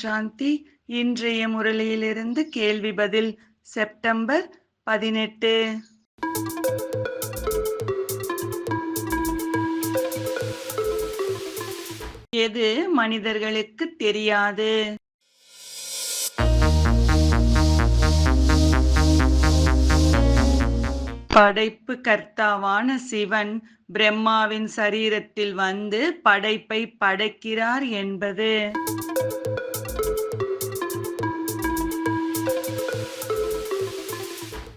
சாந்தி இன்றைய முரளியிலிருந்து கேள்வி பதில் செப்டம்பர் பதினெட்டு. எது மனிதர்களுக்கு தெரியாது? படைப்பு கர்த்தாவான சிவன் பிரம்மாவின் சரீரத்தில் வந்து படைப்பை படைக்கிறார் என்பது.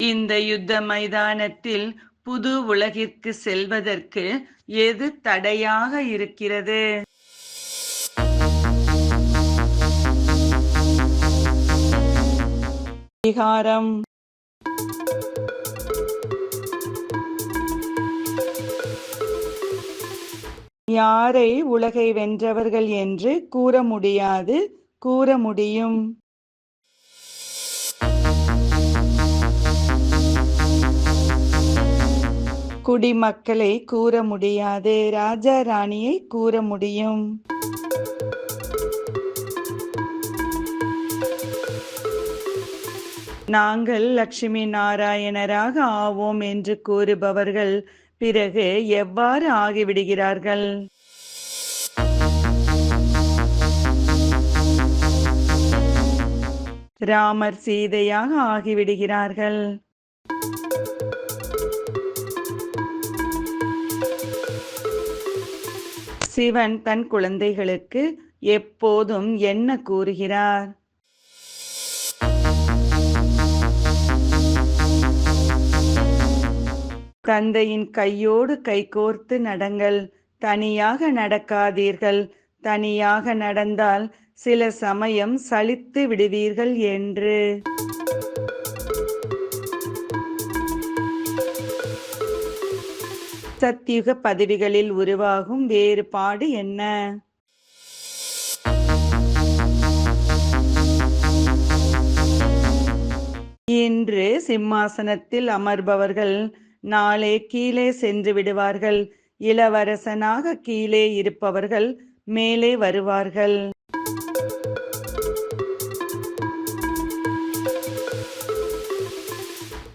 இந்த யுத்த மைதானத்தில் புது உலகிற்கு செல்வதற்கு எது தடையாக இருக்கிறது? விகாரம் யாரை உலகை வென்றவர்கள் என்று கூற முடியாது கூற முடியும். குடிமக்களை கூற முடியாது ராஜா ராணியை கூற முடியும். நாங்கள் லட்சுமி நாராயணராக ஆவோம் என்று கூறுபவர்கள் பிறகு எவ்வாறு ஆகிவிடுகிறார்கள்? ராமர் சீதையாக ஆகிவிடுகிறார்கள். சிவன் தன் குழந்தைகளுக்கு எப்போதும் என்ன கூறுகிறார்? தந்தையின் கையோடு கைகோர்த்து நடங்கள். தனியாக நடக்காதீர்கள். தனியாக நடந்தால் சில சமயம் சலித்து விடுவீர்கள் என்று. சத்தியுக பதவிகளில் உருவாகும் வேறுபாடு என்ன? இன்று சிம்மாசனத்தில் அமர்பவர்கள் நாளே கீழே சென்று விடுவார்கள். இளவரசனாக கீழே இருப்பவர்கள் மேலே வருவார்கள்.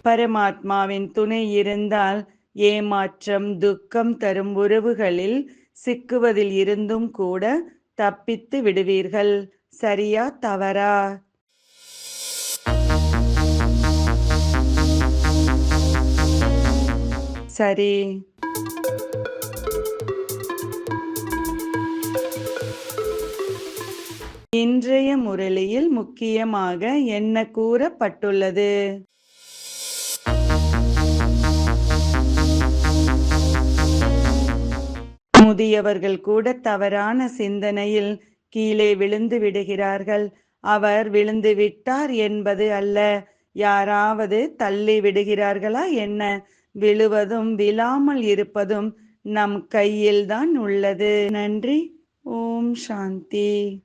பரமாத்மாவின் துணை இருந்தால் ஏமாற்றம் துக்கம் தரும் உறவுகளில் சிக்குவதில் இருந்தும் கூட தப்பித்து விடுவீர்கள். சரியா தவறா? சரி. இன்றைய முரளியில் முக்கியமாக என்ன கூறப்பட்டுள்ளது? முதியவர்கள் கூட தவறான சிந்தனையில் கீழே விழுந்து விடுகிறார்கள். அவர் விழுந்து விட்டார் என்பது அல்ல. யாராவது தள்ளி விடுகிறார்களா என்ன? விழுவதும் விழாமல் இருப்பதும் நம் கையில்தான் உள்ளது. நன்றி. ஓம் சாந்தி.